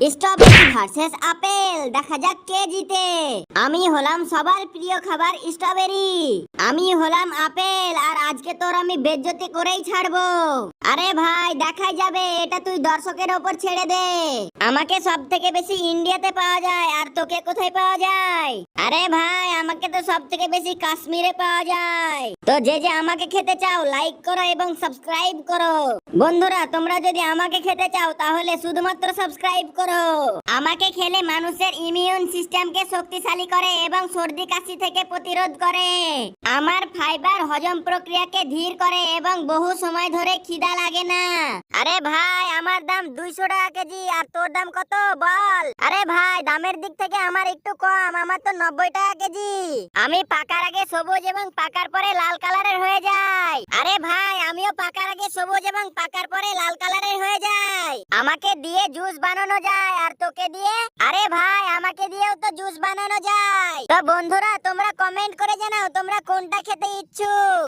Strawberry versus apple দেখা যাক কে জিতে। আমি হলাম সবার প্রিয় খাবার স্ট্রবেরি আমি হলাম আপেল আর আজকে তোর আমি বেজ্জতি করেই ছাড়বো। আরে ভাই, দেখাই যাবে, এটা তুই দর্শকের ওপর ছেড়ে দে। আমাকে সব থেকে বেশি ইন্ডিয়াতে পাওয়া যায়, আর তোকে কোথায় পাওয়া যায়? আরে ভাই, আমাকে তো সব থেকে বেশি কাশ্মীরে পাওয়া যায়। তো যে যে আমাকে খেতে চাও লাইক করো এবং সাবস্ক্রাইব করো। বন্ধুরা, তোমরা যদি আমাকে খেতে চাও, তাহলে শুধুমাত্র সাবস্ক্রাইব করো। আমাকে খেলে মানুষের ইমিউন সিস্টেমকে শক্তিশালী করে এবং সর্দি কাশি থেকে প্রতিরোধ করে। আমার ফাইবার হজম প্রক্রিয়াকে ধীর করে এবং বহু সময় ধরে খিদা লাগে না। আরে ভাই, আমার দাম দুইশো টাকা কেজি, আর তোর দাম কত? বল। আরে ভাই, দামের দিক থেকে আমার একটু কম, আমার তো নব্বই টাকা কেজি। আমি পাকার আগে সবুজ এবং পাকার পরে লাল কালারের হয়ে যায় আরে ভাই, আমিও পাকার আগে সবুজ এবং পাকার পরে লাল কালারের হয়ে যায় আমাকে দিয়ে জুস বানানো যায়, আর তোকে দিয়ে? আরে ভাই, আমাকে দিয়েও তো জুস বানানো যায়। তো বন্ধুরা, তোমরা কমেন্ট করে জানাও, তোমরা কোনটা খেতে ইচ্ছুক?